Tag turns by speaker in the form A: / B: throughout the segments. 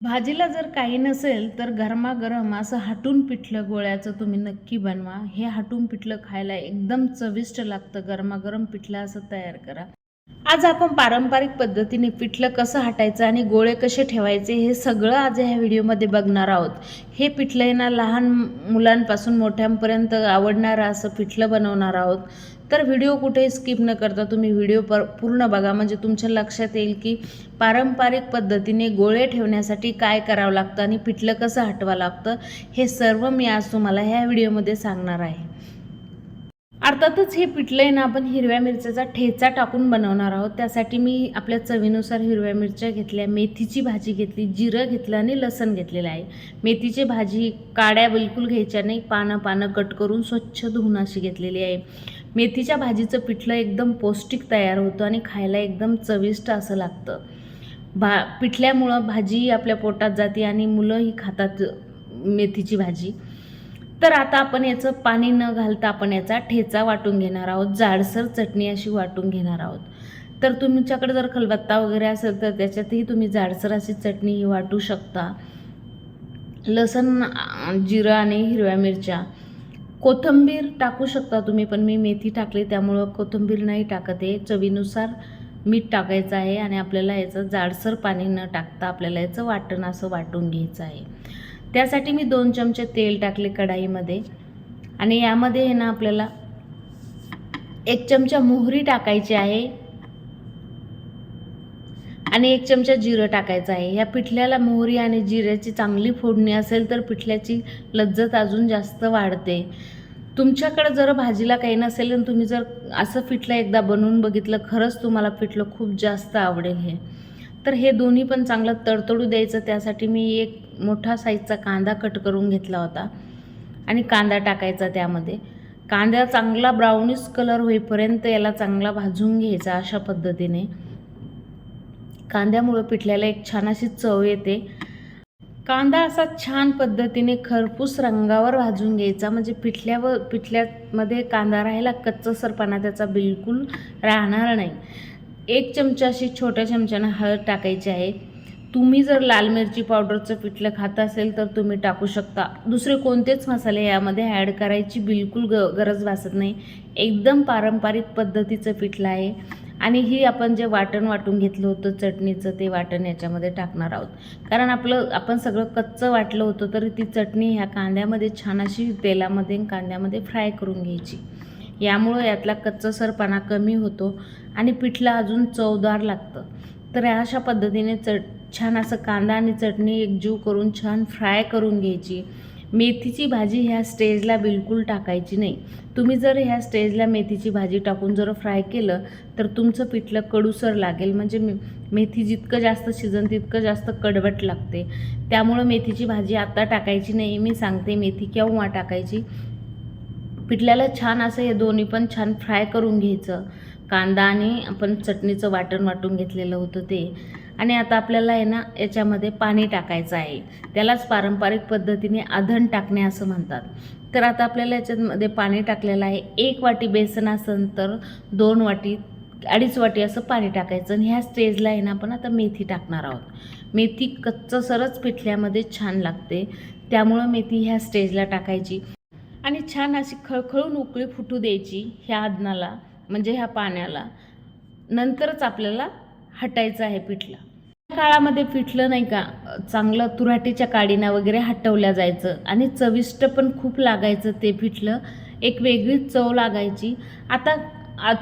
A: भाजीला जर काही नसेल तर गरमागरम असं हाटून पिठलं गोळ्याचं तुम्ही नक्की बनवा. हे हाटून पिठलं खायला एकदम चविष्ट लागतं. गरमागरम पिठलं असं तयार करा. आज आपण पारंपरिक पद्धतीने पिठलं कसं हाटायचं आणि गोळे कसे ठेवायचे हे सगळं आज ह्या व्हिडिओमध्ये बघणार आहोत. हे पिठलं यांना ना लहान मुलांपासून मोठ्यांपर्यंत आवडणारं असं पिठलं बनवणार आहोत. तर व्हिडिओ कुठेही स्किप न करता तुम्ही व्हिडिओ पर पूर्ण बघा. म्हणजे तुमच्या लक्षात येईल की पारंपरिक पद्धतीने गोळे ठेवण्यासाठी काय करावं लागतं आणि पिठलं कसं हटवावं लागतं हे सर्व मी आज तुम्हाला ह्या व्हिडिओमध्ये सांगणार आहे. अर्थातच हे पिठलं आहे ना आपण हिरव्या मिरच्याचा ठेचा टाकून बनवणार आहोत. त्यासाठी मी आपल्या चवीनुसार हिरव्या मिरच्या घेतल्या मेथीची भाजी घेतली जिरं घेतलं आणि लसण घेतलेलं आहे. मेथीची भाजी काड्या बिलकुल घ्यायच्या नाही पानं पानं कट करून स्वच्छ धुवून अशी घेतलेली आहे. मेथीच्या भाजीचं पिठलं एकदम पौष्टिक तयार होतं आणि खायला एकदम चविष्ट असं लागतं. भा पिठल्यामुळं भाजी आपल्या पोटात जाते आणि मुलंही खातात मेथीची भाजी. तर आता आपण याचं पाणी न घालता आपण याचा ठेचा वाटून घेणार आहोत जाडसर चटणी अशी वाटून घेणार आहोत. तर तुमच्याकडे जर खलबत्ता वगैरे असेल तर त्याच्यातही तुम्ही जाडसर अशी चटणी ही वाटू शकता. लसण जिरं आणि हिरव्या मिरच्या. कोथिंबीर टाकू शकता तुम्ही पण मी मेथी टाकली त्यामुळं कोथिंबीर नाही टाकत आहे. चवीनुसार मीठ टाकायचं आहे आणि आपल्याला याचं जाडसर पाणी न टाकता आपल्याला याचं वाटण असं वाटून घ्यायचं आहे. त्यासाठी मी दोन चमचे तेल टाकले कढाईमध्ये. आणि यामध्ये आहे ना आपल्याला एक चमचा मोहरी टाकायची आहे. आणि एक चमचा जिरं टाकायचं आहे. या पिठल्याला मोहरी आणि जिऱ्याची चांगली फोडणी असेल तर पिठल्याची लज्जत अजून जास्त वाढते. तुमच्याकडे जर भाजीला काही नसेल आणि तुम्ही जर असं पिठलं एकदा बनवून बघितलं खरंच तुम्हाला पिठलं खूप जास्त आवडेल हे. तर हे दोन्ही पण चांगलं तडतडू द्यायचं. त्यासाठी मी एक मोठा साईजचा कांदा कट करून घेतला होता. आणि कांदा टाकायचा त्यामध्ये. कांदा चांगला ब्राउनिश कलर होईपर्यंत याला चांगला भाजून घ्यायचा अशा पद्धतीने. कांद्यामुळं पिठल्याला एक छान अशी चव येते. कांदा असा छान पद्धतीने खरपूस रंगावर भाजून घ्यायचा. म्हणजे पिठल्यावर पिठल्यामध्ये कांदा राहायला कच्चसरपणा त्याचा बिलकुल राहणार नाही. एक चमचा अशी छोट्या चमच्यानं हळद टाकायची आहे. तुम्ही जर लाल मिरची पावडरचं पिठलं खात असेल तर तुम्ही टाकू शकता. दुसरे कोणतेच मसाले यामध्ये ॲड करायची बिलकुल ग गरज भासत नाही. एकदम पारंपरिक पद्धतीचं पिठलं आहे. आणि ही आपण जे वाटण वाटून घेतलं होतं चटणीचं ते वाटण याच्यामध्ये टाकणार आहोत. कारण आपलं आपण सगळं कच्चं वाटलं होतं तरी ती चटणी ह्या कांद्यामध्ये छान अशी तेलामध्ये कांद्यामध्ये फ्राय करून घ्यायची. यामुळं यातला कच्चसरपणा कमी होतो आणि पिठलं अजून चवदार लागतं. तर अशा पद्धतीने चट छान असं कांदा आणि चटणी एकजीव करून छान फ्राय करून घ्यायची. मेथीची भाजी ह्या स्टेजला बिलकुल टाकायची नाही. तुम्ही जर ह्या स्टेजला मेथीची भाजी टाकून जर फ्राय केलं तर तुमचं पिठलं कडूसर लागेल. म्हणजे मे मेथी जितकं जास्त शिजन तितकं जास्त कडवट लागते. त्यामुळं मेथीची भाजी आत्ता टाकायची नाही. मी सांगते मेथी केव्हा टाकायची? पिठल्याला छान असं हे दोन्ही पण छान फ्राय करून घ्यायचं. कांदा आणि आपण चटणीचं वाटण वाटून घेतलेलं होतं ते. आणि आता आपल्याला आहे ना याच्यामध्ये पाणी टाकायचं आहे. त्यालाच पारंपरिक पद्धतीने आधण टाकणे असं म्हणतात. तर आता आपल्याला याच्यामध्ये पाणी टाकलेलं आहे. एक वाटी बेसन असेल तर दोन वाटी अडीच वाटी असं पाणी टाकायचं. आणि ह्या स्टेजला आहे ना आपण आता मेथी टाकणार आहोत. मेथी कच्चं सरच पिठल्यामध्ये छान लागते. त्यामुळं मेथी ह्या स्टेजला टाकायची. आणि छान अशी खळखळून उकळी फुटू द्यायची ह्या आदनाला म्हणजे ह्या पाण्याला. नंतरच आपल्याला हटायचं आहे पिठलं. त्या काळामध्ये पिठलं नाही का चांगलं तुराटीच्या काडीनं वगैरे हटवल्या जायचं आणि चविष्ट पण खूप लागायचं ते पिठलं. एक वेगळीच चव लागायची. आता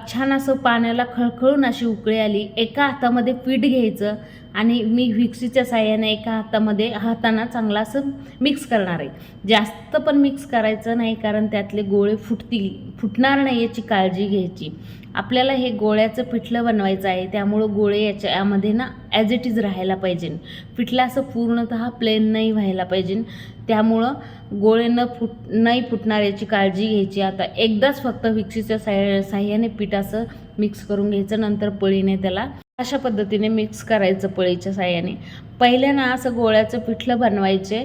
A: छान असं पाण्याला खळखळून अशी उकळी आली. एका हातामध्ये पीठ घ्यायचं. आणि मी व्हिक्सीच्या साह्याने एका हातामध्ये हाताना चांगला असं मिक्स करणार आहे. जास्त पण मिक्स करायचं नाही कारण त्यातले गोळे फुटतील फुटणार नाही याची काळजी घ्यायची. आपल्याला हे गोळ्याचं पिठलं बनवायचं आहे त्यामुळं गोळे याच्या यामध्ये ना ॲज इट इज राहायला पाहिजे. पिठलं असं पूर्णतः प्लेन नाही व्हायला पाहिजे. त्यामुळं गोळे न फुट नाही फुटणार याची काळजी घ्यायची. आता एकदाच फक्त विक्सीच्या साह्या साह्याने पीठ असं मिक्स करून घ्यायचं नंतर पळीने त्याला अशा पद्धतीने मिक्स करायचं पळीच्या साह्याने. पहिल्यांदा असं गोळ्याचं पिठलं बनवायचे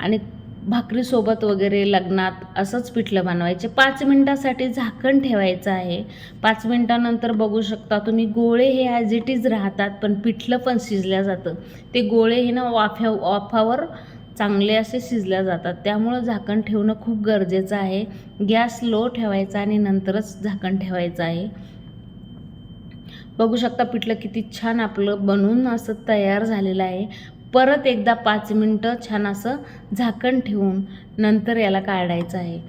A: आणि भाकरीसोबत वगैरे लग्नात असंच पिठलं बनवायचे. पाच मिनटासाठी झाकण ठेवायचं आहे. पाच मिनटानंतर बघू शकता तुम्ही गोळे हे ॲज इट इज राहतात पण पिठलं पण शिजल्या जातं. ते गोळे हे ना वाफ्या वाफावर चांगले असे शिजल्या जातात. त्यामुळं झाकण ठेवणं खूप गरजेचं आहे. गॅस लो ठेवायचा आणि नंतरच झाकण ठेवायचं आहे. बघू शकता पिठलं किती छान आपलं बनवून असं तयार झालेलं आहे. परत एकदा पाच मिनटं छान असं झाकण ठेवून नंतर याला काढायचं आहे.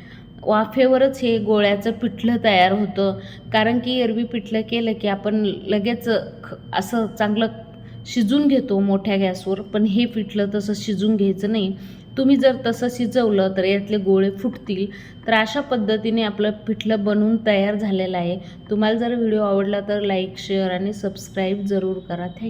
A: वाफेवरच हे गोळ्याचं पिठलं तयार होतं. कारण की एरवी पिठलं केलं की आपण लगेच ख- असं चांगलं शिजून घेतो मोठ्या गॅसवर पण हे पिठलं तसं शिजून घ्यायचं नाही. तुम्ही जर तसं शिजवलं तर यातले गोळे फुटतील. तर अशा पद्धतीने आपलं पिठलं बनवून तयार झालेलं आहे. तुम्हाला जर व्हिडिओ आवडला तर लाईक शेअर आणि सबस्क्राईब जरूर करा. थँक्यू.